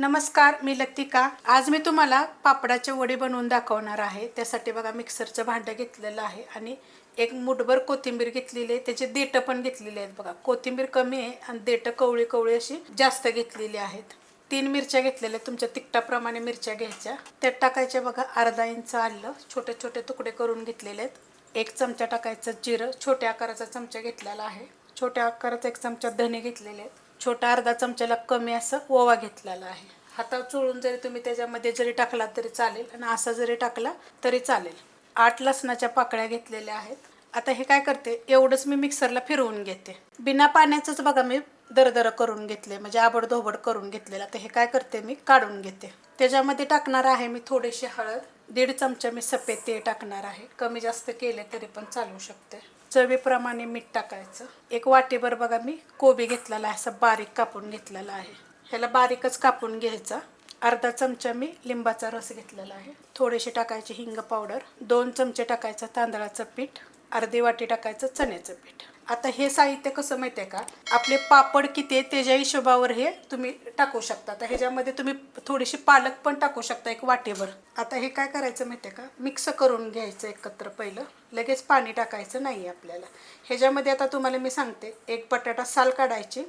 नमस्कार मी लतिका. आज मी तुम्हाला पापडाचे वडे बनवून दाखवणार आहे. त्यासाठी बघा मिक्सरचं भांडं घेतलेलं आहे आणि एक मुठभर कोथिंबीर घेतलेली आहे. त्याचे देठं पण घेतलेली आहेत बघा. कोथिंबीर कमी आहे आणि देठं कवळी कवळी अशी जास्त घेतलेली आहेत. तीन मिरच्या घेतलेल्या आहेत. तुमच्या तिखटाप्रमाणे मिरच्या घ्यायच्या. त्यात टाकायच्या बघा अर्धा इंच आलं. छोटे छोटे तुकडे करून घेतलेले आहेत. एक चमचा टाकायचं जिरं. छोट्या आकाराचा चमचा घेतलेला आहे. छोट्या आकाराचा एक चमचा धने घेतलेले आहेत. छोटा अर्धा चमच्याला कमी असं ओवा घेतलेला आहे. हातावर चोळून जरी तुम्ही त्याच्यामध्ये जरी टाकला तरी चालेल आणि असा जरी टाकला तरी चालेल. आठ लसणाच्या पाकळ्या घेतलेल्या आहेत. आता हे काय करते? एवढंच मी मिक्सरला फिरवून घेते. बिना पाण्याचंच बघा मी दरदर करून घेतले म्हणजे आबडधोबड करून घेतलेलं. आता हे काय करते मी? काढून घेते. त्याच्यामध्ये टाकणार आहे मी थोडीशी हळद. दीड चमचा मी सफेद ते टाकणार आहे. कमी जास्त केले तरी पण चालू शकते. चवीप्रमाणे मीठ टाकायचं. एक वाटीभर बघा मी कोबी घेतलेला आहे असं बारीक कापून घेतलेला आहे. ह्याला बारीकच कापून घ्यायचा. अर्धा चमचा मी लिंबाचा रस घेतलेला आहे. थोडीशी टाकायची हिंग पावडर दोन चमचे टाकायचं तांदळाचं पीठ अर्धी वाटी टाकायचं चण्याचं पीठ. आता हे साहित्य कसं माहिती आहे का? आपले पापड किती आहे त्याच्या हिशोबावर हे तुम्ही टाकू शकता. आता ह्याच्यामध्ये तुम्ही थोडीशी पालक पण टाकू शकता एक वाटेवर आता हे काय करायचं माहिती आहे का? मिक्स करून घ्यायचं एकत्र पहिलं. लगेच पाणी टाकायचं नाही आपल्याला. ह्याच्यामध्ये आता तुम्हाला मी सांगते एक बटाटा साल काढायची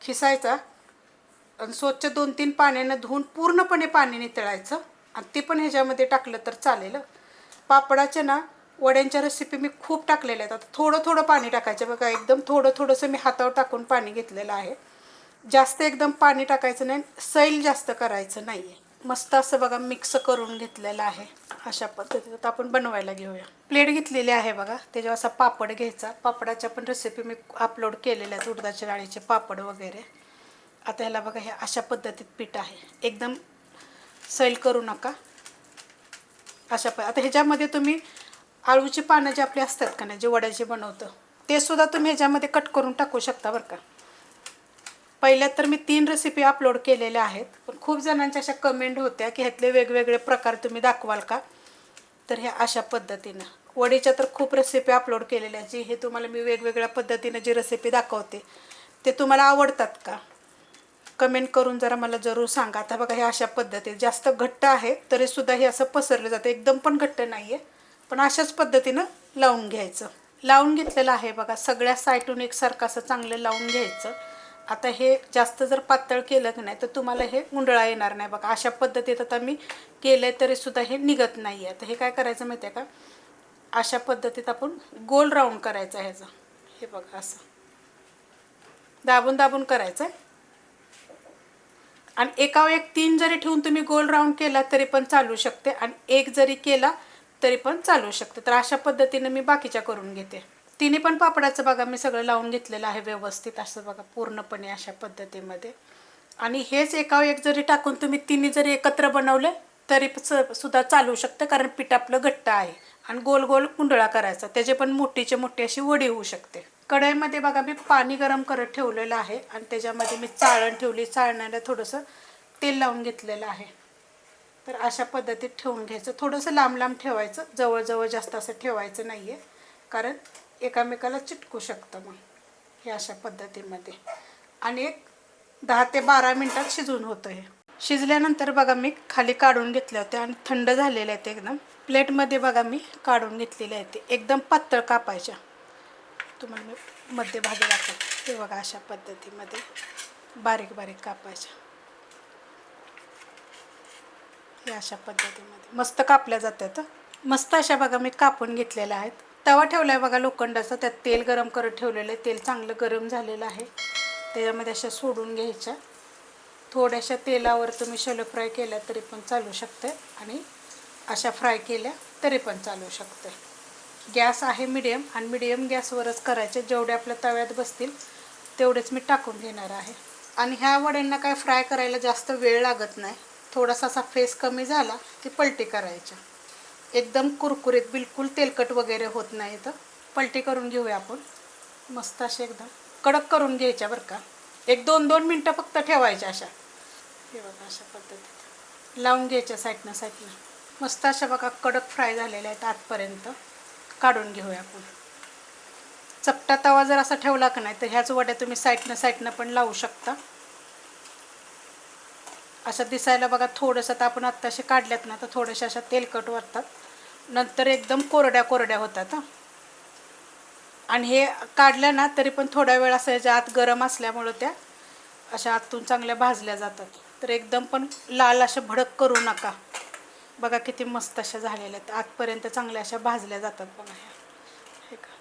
खिसायचा आणि स्वच्छ दोन तीन पाण्यानं धुवून पूर्णपणे पाणी नितळायचं. आणि ते पण ह्याच्यामध्ये टाकलं तर चालेल. पापडाचे ना वड्यांच्या रेसिपी मी खूप टाकलेल्या आहेत. आता थोडं थोडं पाणी टाकायचं बघा एकदम थोडं थोडंसं मी हातावर टाकून पाणी घेतलेलं आहे. जास्त एकदम पाणी टाकायचं नाही सैल जास्त करायचं नाही आहे मस्त असं बघा मिक्स करून घेतलेलं आहे अशा पद्धतीत. आता आपण बनवायला घेऊया. प्लेट घेतलेली आहे बघा त्याच्यावर असा पापड घ्यायचा. पापडाच्या पण रेसिपी मी अपलोड केलेल्या आहेत उडदाच्या डाळीचे पापड वगैरे. आता ह्याला बघा हे अशा पद्धतीत पीठ आहे. एकदम सैल करू नका. अशा प आता ह्याच्यामध्ये तुम्ही आळूची पानं जे आपली असतात का नाही जे वड्याचे बनवतं ते सुद्धा तुम्ही ह्याच्यामध्ये कट करून टाकू शकता बरं का. पहिल्यात तर मी तीन रेसिपी अपलोड केलेल्या आहेत पण खूप जणांच्या अशा कमेंट होत्या की ह्यातले वेगवेगळे प्रकार तुम्ही दाखवाल का? तर ह्या अशा पद्धतीनं. वडीच्या तर खूप रेसिपी अपलोड केलेल्या आहेत जी हे तुम्हाला मी वेगवेगळ्या पद्धतीनं जी रेसिपी दाखवते ते तुम्हाला आवडतात का? कमेंट करून जरा मला जरूर सांगा. आता बघा हे अशा पद्धतीत जास्त घट्ट आहे तरीसुद्धा हे असं पसरलं जातं. एकदम पण घट्ट नाही आहे पण अशाच पद्धतीनं लावून घ्यायचं. लावून घेतलेलं आहे बघा सगळ्या साईटून एकसारखं असं चांगलं लावून घ्यायचं. आता हे जास्त जर पातळ केलं की नाही तर तुम्हाला हे गुंडळा येणार नाही बघा. अशा पद्धतीत आता मी केलं तरी तरीसुद्धा हे निघत नाही आहे तर हे काय करायचं माहिती आहे का? अशा पद्धतीत आपण गोल राऊंड करायचं ह्याचं. हे बघा असं. दाबून दाबून करायचं आहे आणि एकावर एक तीन जरी ठेवून तुम्ही गोल राऊंड केला तरी पण चालू शकते. आणि एक जरी केला तरी पण चालू शकते. तर अशा पद्धतीने मी बाकीच्या करून घेते. तिने पण पापडाचं बघा मी सगळं लावून घेतलेलं आहे व्यवस्थित असं बघा पूर्णपणे अशा पद्धतीमध्ये. आणि हेच एका एक जरी टाकून तुम्ही तिन्ही जरी एकत्र बनवलं तरी स- सुद्धा चालू शकतं कारण पीठ आपलं घट्ट आहे. आणि गोल गोल कुंडळा करायचा त्याचे पण मोठीचे मोठी अशी वडी होऊ शकते. कढईमध्ये बघा मी पाणी गरम करत ठेवलेलं आहे आणि त्याच्यामध्ये मी चाळण ठेवली चाळण्याला थोडंसं तेल लावून घेतलेलं आहे. तर अशा पद्धतीत ठेवून घ्यायचं. थोडंसं लांब लांब ठेवायचं. जवळजवळ जास्त असं ठेवायचं नाही आहे कारण एकामेकाला चिटकू शकतं मग. हे अशा पद्धतीमध्ये. आणि एक दहा ते बारा मिनटात शिजवून होतं हे. शिजल्यानंतर बघा मी खाली काढून घेतले होते आणि थंड झालेले आहेत एकदम. प्लेटमध्ये बघा मी काढून घेतलेले आहेत ते. एकदम पातळ कापायच्या. तुम्हाला मी मध्यभागी दाखवते. हे बघा अशा पद्धतीमध्ये बारीक बारीक कापायच्या. हे अशा पद्धतीमध्ये. मस्त कापल्या जातात मस्त अशा बघा मी कापून घेतलेल्या आहेत. तवा ठेवला आहे बघा लोखंडाचा त्यात तेल गरम करत ठेवलेलं आहे. तेल चांगलं गरम झालेलं आहे. त्याच्यामध्ये अशा सोडून घ्यायच्या. थोड्याशा तेलावर तुम्ही शलो फ्राय केल्या तरी पण चालू शकते आणि अशा फ्राय केल्या तरी पण चालू शकते गॅस आहे मिडियम आणि मिडियम गॅसवरच करायचे. जेवढे आपल्या तव्यात बसतील तेवढेच मी टाकून घेणार आहे. आणि ह्या वड्यांना काय फ्राय करायला जास्त वेळ लागत नाही. थोडासा असा फेस कमी झाला की पलटी करायच्या. एकदम कुरकुरीत बिलकुल तेलकट वगैरे होत नाही तर पलटी करून घेऊया आपण. मस्त असे एकदम. कडक करून घ्यायच्या बरं का. एक दोन दोन मिनटं फक्त ठेवायच्या अशा. हे बघा अशा पद्धतीत लावून घ्यायच्या साईडनं साईडनं. मस्त अशा बघा कडक फ्राय झालेल्या आहेत आतपर्यंत. काढून घेऊया आपण. चपटा तवा जर असा ठेवला का नाही तर ह्याच वड्या तुम्ही साईडनं साईडनं पण लावू शकता. असं दिसायला बघा थोडंसं तर आपण आत्ताशी काढल्यात ना तर थोड्याशा अशा तेलकट वाटतात. नंतर एकदम कोरड्या कोरड्या होतात हां. आणि हे काढल्या ना तरी पण थोडा वेळ असं याच्या आत गरम असल्यामुळं त्या अशा आतून चांगल्या भाजल्या जातात. तर एकदम पण लाल अशा भडक करू नका. बघा किती मस्त अशा झालेल्या आहेत. आतपर्यंत चांगल्या अशा भाजल्या जातात बघा ह्या. हे का?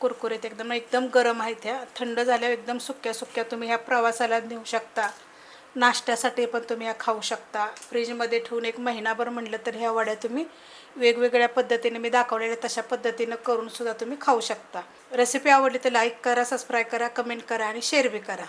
कुरकुरीत एकदम एकदम गरम आहेत ह्या. थंड झाल्यावर एकदम सुक्या सुक्या तुम्ही ह्या प्रवासाला नेऊ शकता. नाश्त्यासाठी पण तुम्ही ह्या खाऊ शकता. फ्रीजमध्ये ठेवून एक महिनाभर म्हणलं तर ह्या वड्या तुम्ही वेगवेगळ्या पद्धतीने मी दाखवलेल्या तशा पद्धतीनं करूनसुद्धा तुम्ही खाऊ शकता. रेसिपी आवडली तर लाईक करा सबस्क्राईब करा कमेंट करा आणि शेअर बी करा.